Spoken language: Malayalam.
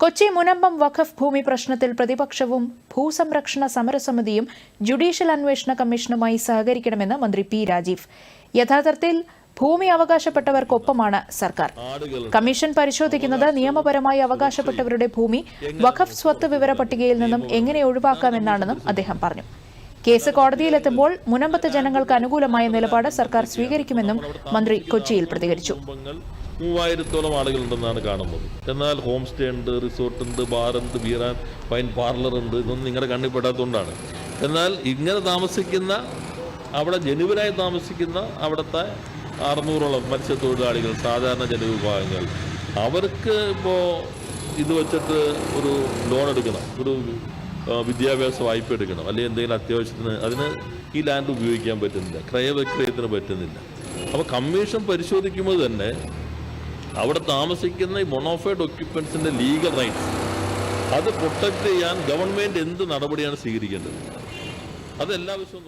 കൊച്ചി മുനമ്പം വഖഫ് ഭൂമി പ്രശ്നത്തിൽ പ്രതിപക്ഷവും ഭൂസംരക്ഷണ സമരസമിതിയും ജുഡീഷ്യൽ അന്വേഷണ കമ്മീഷനുമായി സഹകരിക്കണമെന്ന് മന്ത്രി പി രാജീവ്. യഥാർത്ഥത്തിൽ ഭൂമി അവകാശപ്പെട്ടവർക്കൊപ്പമാണ് സർക്കാർ. കമ്മീഷൻ പരിശോധിക്കുന്നത് നിയമപരമായി അവകാശപ്പെട്ടവരുടെ ഭൂമി വഖഫ് സ്വത്ത് വിവര പട്ടികയിൽ നിന്നും എങ്ങനെ ഒഴിവാക്കാമെന്നാണെന്നും അദ്ദേഹം പറഞ്ഞു. കേസ് കോടതിയിലെത്തുമ്പോൾ മുനമ്പത്തെ ജനങ്ങൾക്ക് അനുകൂലമായ നിലപാട് സർക്കാർ സ്വീകരിക്കുമെന്നും മന്ത്രി കൊച്ചിയിൽ പ്രതികരിച്ചു. മൂവായിരത്തോളം ആളുകളുണ്ടെന്നാണ് കാണുന്നത്. എന്നാൽ ഹോം സ്റ്റേ ഉണ്ട് റിസോർട്ട് ഉണ്ട് ബാർ ഉണ്ട് ബീറാൻ പൈൻ പാർലർ ഉണ്ട് ഇതൊന്നും നിങ്ങളുടെ കണ്ണിൽ പെടാത്തതുകൊണ്ടാണ് എന്നാൽ ഇങ്ങനെ താമസിക്കുന്ന അവിടെ ജനുവനായി താമസിക്കുന്ന അവിടുത്തെ അറുന്നൂറോളം മത്സ്യത്തൊഴിലാളികൾ സാധാരണ ജന വിഭാഗങ്ങൾ അവർക്ക് ഇപ്പോൾ ഇത് വെച്ചിട്ട് ഒരു ലോൺ എടുക്കണം ഒരു വിദ്യാഭ്യാസ വായ്പ എടുക്കണം അല്ലെങ്കിൽ എന്തെങ്കിലും അത്യാവശ്യത്തിന് അതിന് ഈ ലാൻഡ് ഉപയോഗിക്കാൻ പറ്റുന്നില്ല ക്രയവിക്രയത്തിന് പറ്റുന്നില്ല. അപ്പോൾ കമ്മീഷൻ പരിശോധിക്കുമ്പോൾ തന്നെ അവിടെ താമസിക്കുന്ന ഈ മൊണോഫൈഡ് ഒക്യുപ്പൻസിന്റെ ലീഗൽ റൈറ്റ്സ് അത് പ്രൊട്ടക്ട് ചെയ്യാൻ ഗവൺമെന്റ് എന്ത് നടപടിയാണ് സ്വീകരിക്കേണ്ടത്? അതെല്ലാ വിഷയവും